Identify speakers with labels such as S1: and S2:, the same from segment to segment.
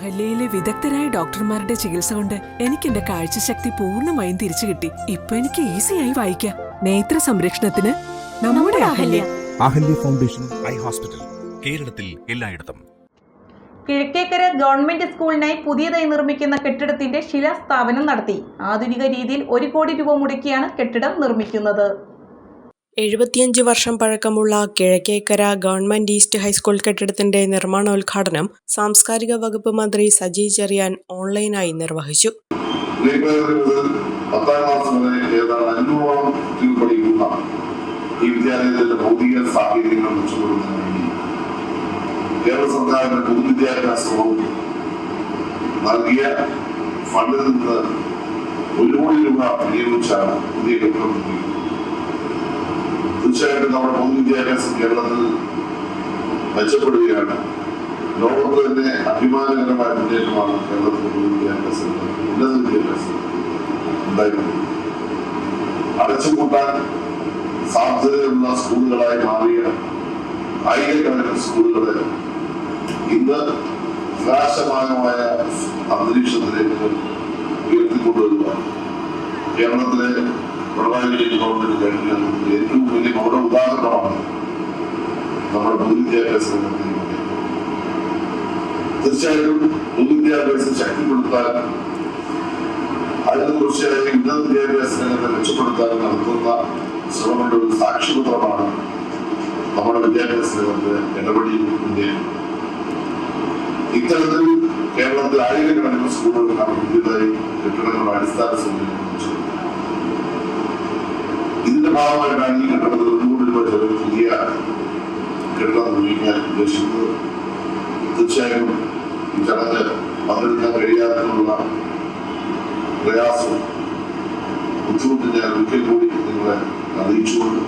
S1: അഹല്യയിലെ വിദഗ്ധരായ ഡോക്ടർമാരുടെ ചികിത്സ കൊണ്ട് എനിക്ക് എന്റെ കാഴ്ചശക്തി പൂർണമായും തിരിച്ചു കിട്ടി. ഇപ്പൊ എനിക്ക് ഈസിയായി വായിക്കാം. നേത്ര സംരക്ഷണത്തിന് നമ്മുടെ Ahalya.
S2: Ahalya foundation eye hospital കേരളത്തിൽ എല്ലായിടത്തും.
S3: കിഴക്കേക്കര ഗവൺമെന്റ് സ്കൂളിനായി പുതിയതായി നിർമ്മിക്കുന്ന കെട്ടിടത്തിന്റെ ശിലാസ്ഥാപനം നടത്തി. ആധുനിക രീതിയിൽ ഒരു കോടി രൂപ മുടക്കിയാണ് കെട്ടിടം നിർമ്മിക്കുന്നത്.
S4: എഴുപത്തിയഞ്ച് വർഷം പഴക്കമുള്ള കിഴക്കേക്കര ഗവൺമെന്റ് ഈസ്റ്റ് ഹൈസ്കൂൾ കെട്ടിടത്തിന്റെ നിർമ്മാണോദ്ഘാടനം സാംസ്കാരിക വകുപ്പ് മന്ത്രി സജി ചെറിയാൻ ഓൺലൈനായി നിർവഹിച്ചു
S5: ഈ വിദ്യാലയത്തിന്റെ ഒരു കോടി രൂപ വിനിയോഗിച്ചാണ് പുതിയ കെട്ടിടം നിർമ്മിക്കുന്നത് തീർച്ചയായിട്ടും നമ്മുടെ പൊതുവിദ്യാഭ്യാസം കേരളത്തിൽ മെച്ചപ്പെടുകയാണ്. ലോകത്ത് തന്നെ അഭിമാനകരമായ മുന്നേറ്റമാണ് കേരളത്തിലെ പൊതുവിദ്യാഭ്യാസം ഉന്നത വിദ്യാഭ്യാസം ഉണ്ടായിരുന്നത് അടച്ചുപൂട്ടാൻ സാധ്യതയുള്ള സ്കൂളുകളായി മാറിയ ആയിരക്കണക്കിന് സ്കൂളുകളെ ഇന്ന് പ്രകാശമാനമായ അന്തരീക്ഷത്തിലേക്ക് ഉയർത്തിക്കൊണ്ടുവരിക കേരളത്തിലെ പിണറായി ഗവൺമെന്റ് കഴിഞ്ഞ ഏറ്റവും വലിയ നമ്മുടെ പൊതുവിദ്യാഭ്യാസ മുന്നേറ്റം. തീർച്ചയായിട്ടും പൊതുവിദ്യാഭ്യാസം ശക്തിപ്പെടുത്താൻ അതിന് തീർച്ചയായും ഉന്നത വിദ്യാഭ്യാസ രംഗത്തെ മെച്ചപ്പെടുത്താൻ നടത്തുന്ന ശ്രമങ്ങളുടെ ഒരു സാക്ഷിപത്രമാണ് നമ്മുടെ വിദ്യാഭ്യാസ രംഗത്ത് ഇടപെടി മുന്നേറ്റം ഇത്തരത്തിൽ കേരളത്തിൽ ആയിരക്കണക്കിന് സ്കൂളുകൾക്കാണ് പുതിയതായി കെട്ടിടങ്ങളുടെ അടിസ്ഥാന സൗകര്യം ഇതിന്റെ ഭാഗമായിട്ടാണ് ഈ ഒരു പുതിയ കെട്ടിടം നിർമ്മിക്കാൻ ഉദ്ദേശിക്കുന്നത് തീർച്ചയായും ഈ ചടങ്ങ് പങ്കെടുക്കാൻ കഴിയാത്തതിനുള്ള പ്രയാസം ബുദ്ധിമുട്ട് ഞാൻ ഒരിക്കൽ കൂടി നിങ്ങളെ അറിയിച്ചുകൊണ്ട്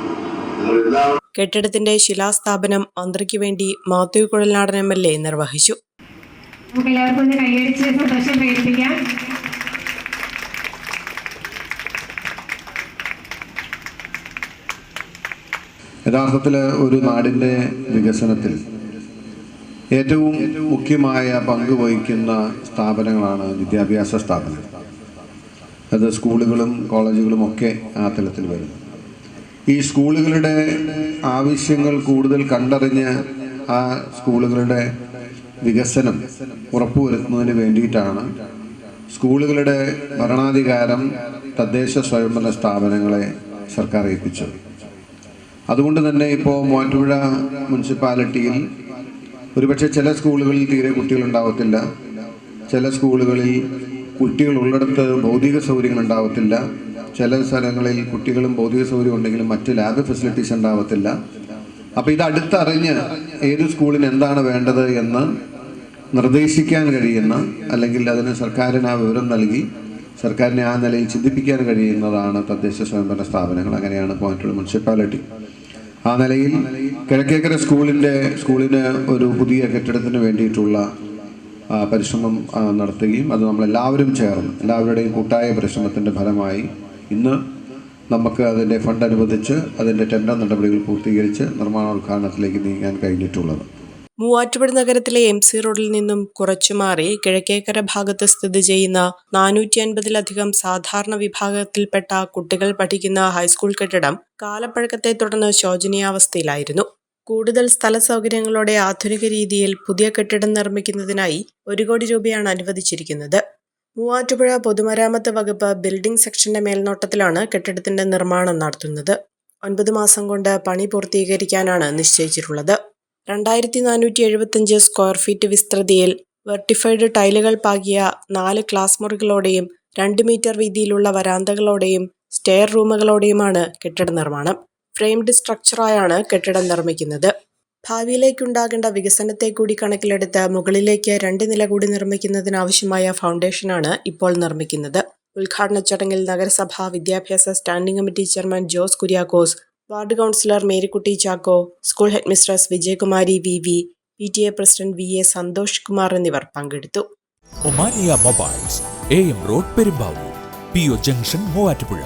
S5: നിങ്ങളെല്ലാവരും
S4: കെട്ടിടത്തിന്റെ ശിലാസ്ഥാപനം മന്ത്രിക്ക് വേണ്ടി Mathew Kuzhalnadan M L A നിർവഹിച്ചു.
S6: എല്ലാവർക്കും ഒന്ന് കൈയടിച്ച് സന്തോഷം.
S7: യഥാർത്ഥത്തിൽ ഒരു നാടിന്റെ വികസനത്തിൽ ഏറ്റവും മുഖ്യമായ പങ്ക് വഹിക്കുന്ന സ്ഥാപനങ്ങളാണ് വിദ്യാഭ്യാസ സ്ഥാപനം അത് സ്കൂളുകളും കോളേജുകളും ഒക്കെ ആ തലത്തിൽ വരുന്നു ഈ സ്കൂളുകളുടെ ആവശ്യങ്ങൾ കൂടുതൽ കണ്ടറിഞ്ഞ് ആ സ്കൂളുകളുടെ വികസനം ഉറപ്പുവരുത്തുന്നതിന് വേണ്ടിയിട്ടാണ് സ്കൂളുകളുടെ ഭരണാധികാരം തദ്ദേശ സ്വയംഭരണ സ്ഥാപനങ്ങളെ സർക്കാർ ഏൽപ്പിച്ചത്. അതുകൊണ്ട് തന്നെ ഇപ്പോൾ മൂവാറ്റുപുഴ മുനിസിപ്പാലിറ്റിയിൽ ഒരുപക്ഷെ ചില സ്കൂളുകളിൽ തീരെ കുട്ടികൾ കുട്ടികളുണ്ടാവത്തില്ല ചില സ്കൂളുകളിൽ കുട്ടികൾ ഉള്ളിടത്ത് ഭൗതിക സൗകര്യങ്ങൾ ഉണ്ടാവത്തില്ല. ചില സ്ഥലങ്ങളിൽ കുട്ടികളും ഭൗതിക സൗകര്യം ഉണ്ടെങ്കിലും മറ്റ് ലാബ് ഫെസിലിറ്റീസ് ഉണ്ടാവത്തില്ല. അപ്പോൾ ഇത് അടുത്തറിഞ്ഞ് ഏത് സ്കൂളിന് എന്താണ് വേണ്ടത് എന്ന് നിർദ്ദേശിക്കാൻ കഴിയുന്ന അല്ലെങ്കിൽ അതിന് സർക്കാരിന് ആ വിവരം നൽകി സർക്കാരിനെ ആ നിലയിൽ ചിന്തിപ്പിക്കാൻ കഴിയുന്നതാണ് തദ്ദേശ സ്വയംഭരണ സ്ഥാപനങ്ങൾ. അങ്ങനെയാണ് പോയിന്റ് മുനിസിപ്പാലിറ്റി ആ നിലയിൽ കിഴക്കേക്കര സ്കൂളിന്റെ സ്കൂളിന് ഒരു പുതിയ കെട്ടിടത്തിന് വേണ്ടിയിട്ടുള്ള പരിശ്രമം നടത്തുകയും അത് നമ്മളെല്ലാവരും ചേർന്ന് എല്ലാവരുടെയും കൂട്ടായ പരിശ്രമത്തിന്റെ ഫലമായി ഇന്ന് നമുക്ക് അതിന്റെ ഫണ്ട് അനുവദിച്ച് അതിന്റെ ടെൻഡർ നടപടികൾ പൂർത്തീകരിച്ച് നിർമ്മാണോദ്ഘാടനത്തിലേക്ക് നീങ്ങാൻ കഴിഞ്ഞിട്ടുള്ളത്.
S4: മൂവാറ്റുപുഴ നഗരത്തിലെ എം സി റോഡിൽ നിന്നും കുറച്ചു മാറി കിഴക്കേക്കര ഭാഗത്ത് സ്ഥിതി ചെയ്യുന്ന നാനൂറ്റി അൻപതിലധികം സാധാരണ വിഭാഗത്തിൽപ്പെട്ട കുട്ടികൾ പഠിക്കുന്ന ഹൈസ്കൂൾ കെട്ടിടം കാലപ്പഴക്കത്തെ തുടർന്ന് ശോചനീയാവസ്ഥയിലായിരുന്നു. കൂടുതൽ സ്ഥല സൗകര്യങ്ങളോടെ ആധുനിക രീതിയിൽ പുതിയ കെട്ടിടം നിർമ്മിക്കുന്നതിനായി ഒരു കോടി രൂപയാണ് അനുവദിച്ചിരിക്കുന്നത്. മൂവാറ്റുപുഴ പൊതുമരാമത്ത് വകുപ്പ് ബിൽഡിംഗ് സെക്ഷന്റെ മേൽനോട്ടത്തിലാണ് കെട്ടിടത്തിന്റെ നിർമ്മാണം നടത്തുന്നത്. ഒൻപത് മാസം കൊണ്ട് പണി പൂർത്തീകരിക്കാനാണ് നിശ്ചയിച്ചിട്ടുള്ളത്. രണ്ടായിരത്തി നാനൂറ്റി എഴുപത്തഞ്ച് സ്ക്വയർ ഫീറ്റ് വിസ്തൃതിയിൽ വെർട്ടിഫൈഡ് ടൈലുകൾ പാകിയ നാല് ക്ലാസ് മുറികളോടെയും രണ്ട് മീറ്റർ വീതിയിലുള്ള വരാന്തകളോടെയും സ്റ്റെയർ റൂമുകളോടെയുമാണ് കെട്ടിട നിർമ്മാണം. ഫ്രെയിംഡ് സ്ട്രക്ചറായാണ് കെട്ടിടം നിർമ്മിക്കുന്നത്. ഭാവിയിലേക്കുണ്ടാകേണ്ട വികസനത്തെ കൂടി കണക്കിലെടുത്ത് മുകളിലേക്ക് രണ്ട് നില കൂടി നിർമ്മിക്കുന്നതിനാവശ്യമായ ഫൗണ്ടേഷനാണ് ഇപ്പോൾ നിർമ്മിക്കുന്നത്. ഉദ്ഘാടന ചടങ്ങിൽ നഗരസഭാ വിദ്യാഭ്യാസ standing committee chairman Jose Kuriakose ward councillor Marykutty Chacko school headmistress Vijayakumari V V P T A president V A Santhosh Kumar എന്നിവർ പങ്കെടുത്തു.
S2: Omania mobiles A M road Perumbavoor P O junction Muvattupuzha.